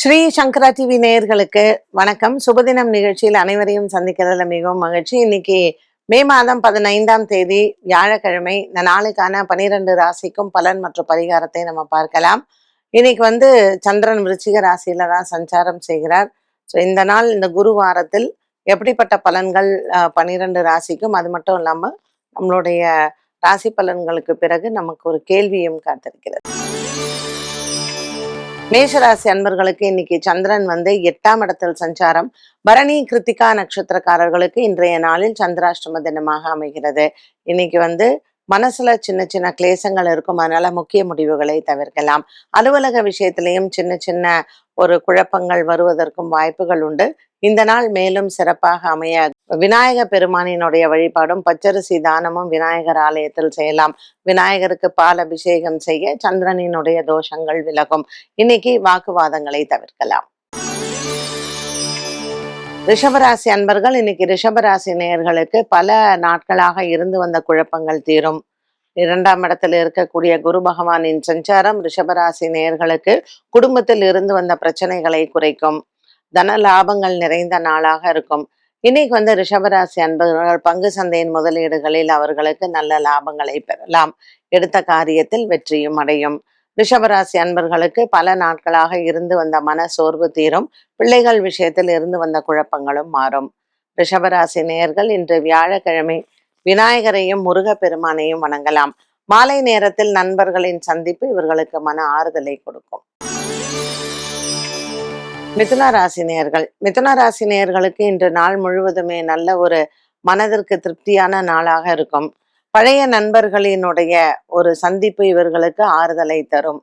ஸ்ரீ சங்கரா TV நேயர்களுக்கு வணக்கம். சுபதினம் நிகழ்ச்சியில் அனைவரையும் சந்திக்கிறதுல மிகவும் மகிழ்ச்சி. இன்னைக்கு மே மாதம் பதினைந்தாம் தேதி வியாழக்கிழமை. இந்த நாளுக்கான பனிரெண்டு ராசிக்கும் பலன் மற்றும் பரிகாரத்தை நம்ம பார்க்கலாம். இன்னைக்கு வந்து சந்திரன் விருச்சிக ராசியில தான் சஞ்சாரம் செய்கிறார். ஸோ இந்த நாள் இந்த குரு வாரத்தில் எப்படிப்பட்ட பலன்கள் பனிரெண்டு ராசிக்கும்? அது மட்டும் இல்லாமல் நம்மளுடைய ராசி பலன்களுக்கு பிறகு நமக்கு ஒரு கேள்வியும் காத்திருக்கிறது. மேஷராசி அன்பர்களுக்கு இன்னைக்கு சந்திரன் வந்து எட்டாம் இடத்தில் சஞ்சாரம். பரணி கிருத்திகா நட்சத்திரக்காரர்களுக்கு இன்றைய நாளில் சந்திராஷ்டம தினமாக அமைகிறது. இன்னைக்கு வந்து மனசுல சின்ன சின்ன கிளேசங்கள் இருக்கும். அதனால முக்கிய முடிவுகளை தவிர்க்கலாம். அலுவலக விஷயத்திலையும் சின்ன சின்ன ஒரு குழப்பங்கள் வருவதற்கும் வாய்ப்புகள் உண்டு. இந்த நாள் மேலும் சிறப்பாக அமைய விநாயக பெருமானினுடைய வழிபாடும் பச்சரிசி தானமும் விநாயகர் ஆலயத்தில் செய்யலாம். விநாயகருக்கு பால் அபிஷேகம் செய்ய சந்திரனினுடைய தோஷங்கள் விலகும். இன்னைக்கு வாக்குவாதங்களை தவிர்க்கலாம். ரிஷபராசி அன்பர்கள் இன்னைக்கு ரிஷபராசி நேயர்களுக்கு பல நாட்களாக இருந்து வந்த குழப்பங்கள் தீரும். இரண்டாம் இடத்துல இருக்கக்கூடிய குரு பகவானின் சஞ்சாரம் ரிஷபராசி நேயர்களுக்கு குடும்பத்தில் இருந்து வந்த பிரச்சனைகளை குறைக்கும். தன லாபங்கள் நிறைந்த நாளாக இருக்கும். இன்னைக்கு வந்து ரிஷபராசி அன்பர்கள் பங்கு சந்தையின் முதலீடுகளில் அவர்களுக்கு நல்ல லாபங்களை பெறலாம். எடுத்த காரியத்தில் வெற்றியும் அடையும். ரிஷபராசி அன்பர்களுக்கு பல நாட்களாக இருந்து வந்த மன சோர்வு தீரும். பிள்ளைகள் விஷயத்தில் இருந்து வந்த குழப்பங்களும் மாறும். ரிஷபராசி நேயர்கள் இன்று வியாழக்கிழமை விநாயகரையும் முருகப்பெருமானையும் வணங்கலாம். மாலை நேரத்தில் நண்பர்களின் சந்திப்பு இவர்களுக்கு மன ஆறுதலை கொடுக்கும். மிதுன ராசி நேயர்கள் மிதுன ராசி நேயர்களுக்கு இன்று நாள் முழுவதுமே நல்ல ஒரு மனதிற்கு திருப்தியான நாளாக இருக்கும். பழைய நண்பர்களினுடைய ஒரு சந்திப்பு இவர்களுக்கு ஆறுதலை தரும்.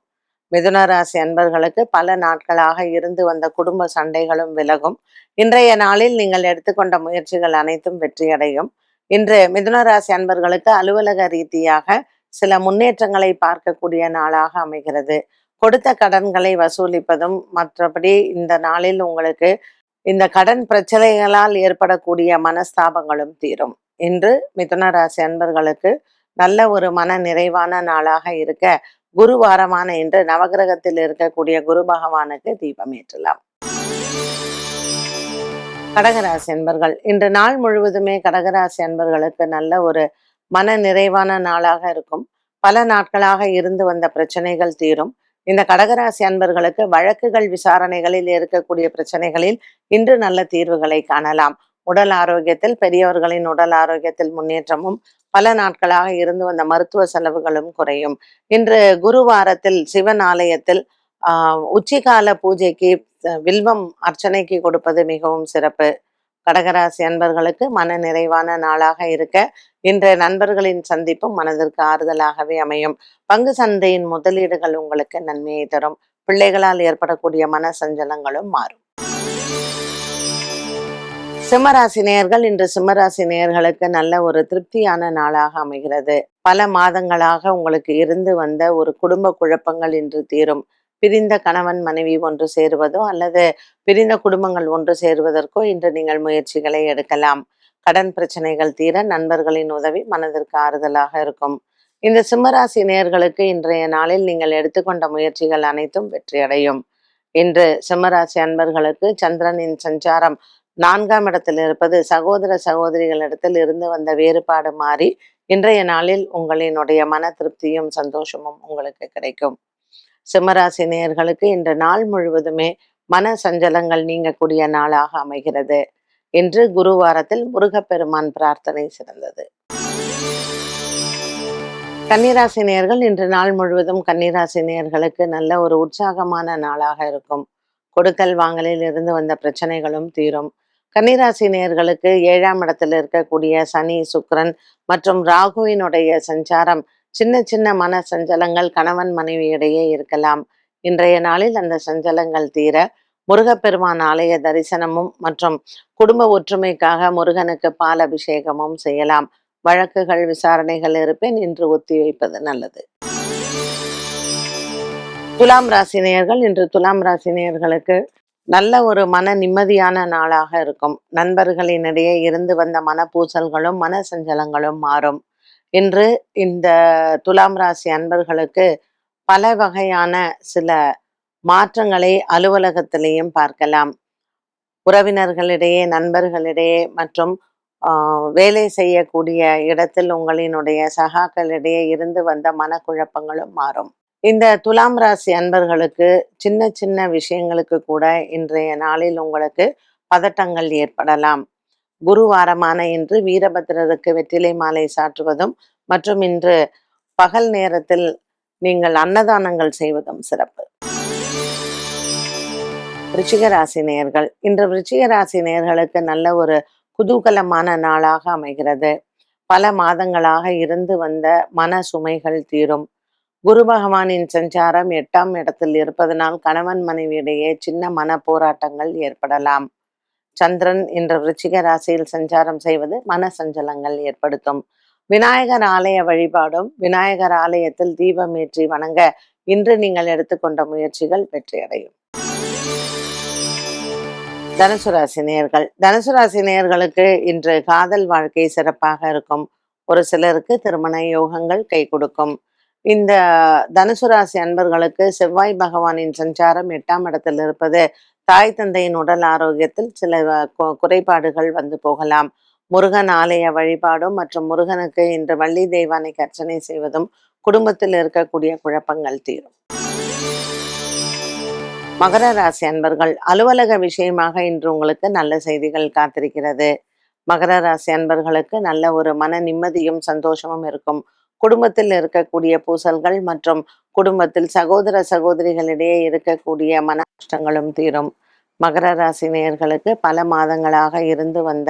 மிதுன ராசி அன்பர்களுக்கு பல நாட்களாக இருந்து வந்த குடும்ப சண்டைகளும் விலகும். இன்றைய நாளில் நீங்கள் எடுத்துக்கொண்ட முயற்சிகள் அனைத்தும் வெற்றியடையும். இன்று மிதுன ராசி அன்பர்களுக்கு அலுவலக ரீதியாக சில முன்னேற்றங்களை பார்க்கக்கூடிய நாளாக அமைகிறது. கொடுத்த கடன்களை வசூலிப்பதும் மற்றபடி இந்த நாளில் உங்களுக்கு இந்த கடன் பிரச்சனைகளால் ஏற்படக்கூடிய மனஸ்தாபங்களும் தீரும். இன்று மிதுன ராசி அன்பர்களுக்கு நல்ல ஒரு மன நிறைவான நாளாக இருக்க குருவாரமான இன்று நவகிரகத்தில் இருக்கக்கூடிய குரு பகவானுக்கு தீபம் ஏற்றலாம். கடகராசி அன்பர்கள் இன்று நாள் முழுவதுமே கடகராசி அன்பர்களுக்கு நல்ல ஒரு மன நிறைவான நாளாக இருக்கும். பல நாட்களாக இருந்து வந்த பிரச்சனைகள் தீரும். இந்த கடகராசி அன்பர்களுக்கு வழக்குகள் விசாரணைகளில் இருக்கக்கூடிய பிரச்சனைகளில் இன்று நல்ல தீர்வுகளை காணலாம். உடல் ஆரோக்கியத்தில் பெரியவர்களின் உடல் ஆரோக்கியத்தில் முன்னேற்றமும் பல நாட்களாக இருந்து வந்த மருத்துவ செலவுகளும் குறையும். இன்று குருவாரத்தில் சிவன் ஆலயத்தில் ஆஹ் உச்சிகால பூஜைக்கு வில்வம் அர்ச்சனைக்கு கொடுப்பது மிகவும் சிறப்பு. கடகராசி அன்பர்களுக்கு மன நிறைவான நாளாக இருக்க இன்றைய நண்பர்களின் சந்திப்பும் மனதிற்கு ஆறுதலாகவே அமையும். பங்கு சந்தையின் முதலீடுகள் உங்களுக்கு நன்மையை தரும். பிள்ளைகளால் ஏற்படக்கூடிய மன சஞ்சலங்களும் மாறும். சிம்மராசி நேயர்கள் இன்று சிம்மராசி நேயர்களுக்கு நல்ல ஒரு திருப்தியான நாளாக அமைகிறது. பல மாதங்களாக உங்களுக்கு இருந்து வந்த ஒரு குடும்ப குழப்பங்கள் இன்று தீரும். பிரிந்த கணவன் மனைவி ஒன்று சேருவதோ அல்லது பிரிந்த குடும்பங்கள் ஒன்று சேருவதற்கோ இன்று நீங்கள் முயற்சிகளை எடுக்கலாம். கடன் பிரச்சனைகள் தீர நண்பர்களின் உதவி மனதிற்கு ஆறுதலாக இருக்கும். இந்த சிம்மராசி நேயர்களுக்கு இன்றைய நாளில் நீங்கள் எடுத்துக்கொண்ட முயற்சிகள் அனைத்தும் வெற்றியடையும். இன்று சிம்மராசி அன்பர்களுக்கு சந்திரனின் சஞ்சாரம் நான்காம் இடத்தில் இருப்பது சகோதர சகோதரிகளிடத்தில் இருந்து வந்த வேறுபாடு மாறி இன்றைய நாளில் உங்களினுடைய மன திருப்தியும் சந்தோஷமும் உங்களுக்கு கிடைக்கும். சிம்மராசி நேயர்களுக்கு இன்று நாள் முழுவதுமே மன சஞ்சலங்கள் நீங்கக்கூடிய நாளாக அமைகிறது. இன்று குருவாரத்தில் முருகப்பெருமான் பிரார்த்தனை சிறந்தது. கன்னிராசி நேர்கள் இன்று நாள் முழுவதும் கன்னிராசி நேர்களுக்கு நல்ல ஒரு உற்சாகமான நாளாக இருக்கும். கொடுக்கல் வாங்கலில் இருந்து வந்த பிரச்சனைகளும் தீரும். கன்னிராசி நேர்களுக்கு ஏழாம் இடத்தில் இருக்கக்கூடிய சனி சுக்கரன் மற்றும் ராகுவினுடைய சஞ்சாரம் சின்ன சின்ன மன சஞ்சலங்கள் கணவன் மனைவியிடையே இருக்கலாம். இன்றைய நாளில் அந்த சஞ்சலங்கள் தீர முருகப்பெருமான் ஆலய தரிசனமும் மற்றும் குடும்ப ஒற்றுமைக்காக முருகனுக்கு பால் அபிஷேகமும் செய்யலாம். வழக்குகள் விசாரணைகள் இருப்பேன். இன்று ஒத்தி வைப்பது நல்லது. துலாம் ராசினியர்கள் இன்று துலாம் ராசினியர்களுக்கு நல்ல ஒரு மன நிம்மதியான நாளாக இருக்கும். நண்பர்களினிடையே இருந்து வந்த மனப்பூசல்களும் மன சஞ்சலங்களும் மாறும். இன்று இந்த துலாம் ராசி அன்பர்களுக்கு பல வகையான சில மாற்றங்களை அலுவலகத்திலேயும் பார்க்கலாம். உறவினர்களிடையே நண்பர்களிடையே மற்றும் ஆஹ், வேலை செய்யக்கூடிய இடத்தில் உங்களினுடைய சகாக்களிடையே இருந்து வந்த மனக்குழப்பங்களும் மாறும். இந்த துலாம் ராசி அன்பர்களுக்கு சின்ன சின்ன விஷயங்களுக்கு கூட இன்றைய நாளில் உங்களுக்கு பதட்டங்கள் ஏற்படலாம். குருவாரமான இன்று வீரபத்திரருக்கு வெற்றிலை மாலை சாற்றுவதும் மற்றும் இன்று பகல் நேரத்தில் நீங்கள் அன்னதானங்கள் செய்வதும் சிறப்பு. விருச்சிக ராசி நேயர்கள் இன்று விருச்சிக ராசி நேயர்களுக்கு நல்ல ஒரு குதூகலமான நாளாக அமைகிறது. பல மாதங்களாக இருந்து வந்த மன சுமைகள் தீரும். குரு பகவானின் சஞ்சாரம் எட்டாம் இடத்தில் இருப்பதனால் கணவன் மனைவியிடையே சின்ன மன போராட்டங்கள் ஏற்படலாம். சந்திரன் இன்று விருச்சிக ராசியில் சஞ்சாரம் செய்வது மன சஞ்சலங்கள் ஏற்படுத்தும். விநாயகர் ஆலய வழிபாடும் விநாயகர் ஆலயத்தில் தீபம் ஏற்றி வணங்க இன்று நீங்கள் எடுத்துக்கொண்ட முயற்சிகள் வெற்றியடையும். தனுசு ராசி நேர்கள் தனுசு ராசி நேர்களுக்கு இன்று காதல் வாழ்க்கை சிறப்பாக இருக்கும். ஒரு சிலருக்கு திருமண யோகங்கள் கை கொடுக்கும். இந்த தனுசு ராசி அன்பர்களுக்கு செவ்வாய் பகவானின் சஞ்சாரம் எட்டாம் இடத்தில் இருப்பது தாய் தந்தையின் உடல் ஆரோக்கியத்தில் சில குறைபாடுகள் வந்து போகலாம். முருகன் ஆலய வழிபாடும் மற்றும் முருகனுக்கு இன்று வள்ளி தெய்வானை கர்ச்சனை செய்வதும் குடும்பத்தில் இருக்கக்கூடிய குழப்பங்கள் தீரும். மகர ராசி அன்பர்கள் அலுவலக விஷயமாக இன்று உங்களுக்கு நல்ல செய்திகள் காத்திருக்கிறது. மகர ராசி அன்பர்களுக்கு நல்ல ஒரு மன நிம்மதியும் சந்தோஷமும் இருக்கும். குடும்பத்தில் இருக்கக்கூடிய பூசல்கள் மற்றும் குடும்பத்தில் சகோதர சகோதரிகளிடையே இருக்கக்கூடிய மன கஷ்டங்களும் தீரும். மகர ராசி நேயர்களுக்கு பல மாதங்களாக இருந்து வந்த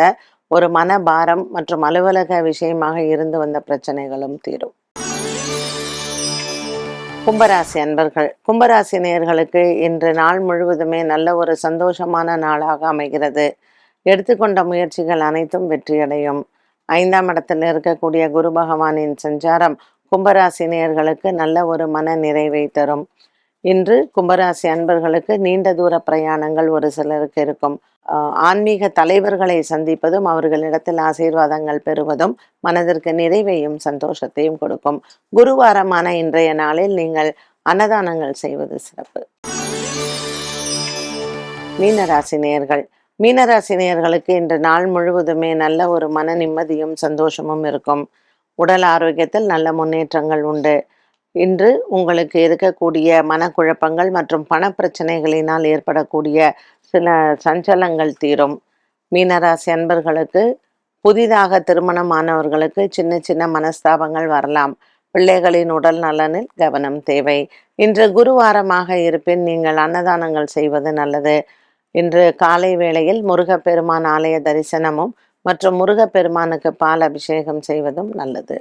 ஒரு மன பாரம் மற்றும் அலுவலக விஷயமாக இருந்து வந்த பிரச்சனைகளும் தீரும். கும்பராசி அன்பர்கள் கும்பராசி நேயர்களுக்கு இன்று நாள் முழுவதுமே நல்ல ஒரு சந்தோஷமான நாளாக அமைகிறது. எடுத்துக்கொண்ட முயற்சிகள் அனைத்தும் வெற்றியடையும். ஐந்தாம் இடத்தில் இருக்கக்கூடிய குரு பகவானின் சஞ்சாரம் கும்பராசி நேயர்களுக்கு நல்ல ஒரு மன நிறைவை தரும். இன்று கும்பராசி அன்பர்களுக்கு நீண்ட தூர பிரயாணங்கள் ஒரு சிலருக்கு இருக்கும். ஆன்மீக தலைவர்களை சந்திப்பதும் அவர்களிடத்தில் ஆசீர்வாதங்கள் பெறுவதும் மனதிற்கு நிறைவையும் சந்தோஷத்தையும் கொடுக்கும். குருவாரமான இன்றைய நாளில் நீங்கள் அன்னதானங்கள் செய்வது சிறப்பு. மீனராசி நேர்கள் மீனராசினியர்களுக்கு இன்று நாள் முழுவதுமே நல்ல ஒரு மன நிம்மதியும் சந்தோஷமும் இருக்கும். உடல் ஆரோக்கியத்தில் நல்ல முன்னேற்றங்கள் உண்டு. இன்று உங்களுக்கு இருக்கக்கூடிய மனக்குழப்பங்கள் மற்றும் பணப்பிரச்சனைகளினால் ஏற்படக்கூடிய சில சஞ்சலங்கள் தீரும். மீனராசி அன்பர்களுக்கு புதிதாக திருமணமானவர்களுக்கு சின்ன சின்ன மனஸ்தாபங்கள் வரலாம். பிள்ளைகளின் உடல் நலனில் கவனம் தேவை. இன்று குருவாரமாக இருப்பின் நீங்கள் அன்னதானங்கள் செய்வது நல்லது. இன்று காலை வேளையில் முருகப்பெருமான் ஆலய தரிசனமும் மற்றும் முருகப்பெருமானுக்கு பால் அபிஷேகம் செய்வதும் நல்லது.